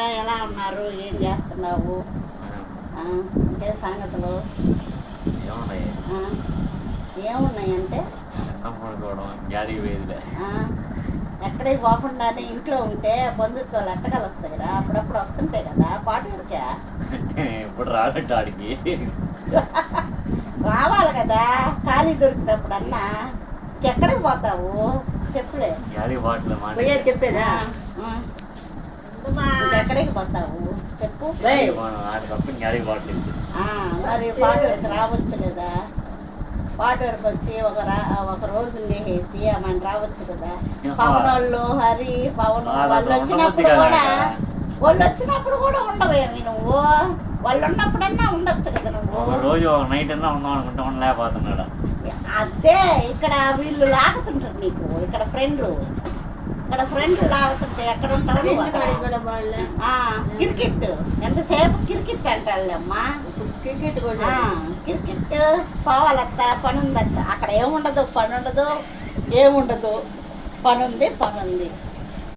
ఎలా ఉన్నారు? ఏం చేస్తున్నావు? ఇంకే సంగతులు. ఏమున్నాయంటే ఎక్కడికి పోకుండానే ఇంట్లో ఉంటే బంధుత్వాలు ఎట్టగలుస్తాయిరా? అప్పుడప్పుడు వస్తుంటాయి కదా పాటూరికే అంటే ఇప్పుడు రాబట్టి ఆడికి. రావాలి కదా ఖాళీ దొరికినప్పుడు అన్నా ఎక్కడికి పోతావు? చెప్పులే. చెప్పేదా? ఎక్కడికి పోతావు? చెప్పు. మరి పాటూరికి రావచ్చు కదా. పాటూరికి వచ్చి ఒక ఒక రోజు ఉండేసి మన రావచ్చు కదా. పవన్ వాళ్ళు హరి పవన్ వాళ్ళు వచ్చినప్పుడు కూడా? వాళ్ళు వచ్చినప్పుడు కూడా ఉండవేమి నువ్వు? వాళ్ళు ఉన్నప్పుడన్నా ఉండొచ్చు కదా నువ్వు? రోజు నైట్ అన్నా ఉందాం అనుకుంటే ఉండలేకపోతున్నాడు. అదే ఇక్కడ వీళ్ళు లాగుతుంటారు నీకు ఇక్కడ ఫ్రెండ్లు ఇక్కడ ఫ్రెండ్లు లాగుతుంటే ఎక్కడ ఉంటావు? క్రికెట్ ఎంతసేపు క్రికెట్ అంటాళ్ళమ్మా క్రికెట్ కూడా. క్రికెట్ పోవాలత్త పని ఉందత్త అక్కడ ఏముండదు? పని ఉండదు ఏముండదు? పని ఉంది పని ఉంది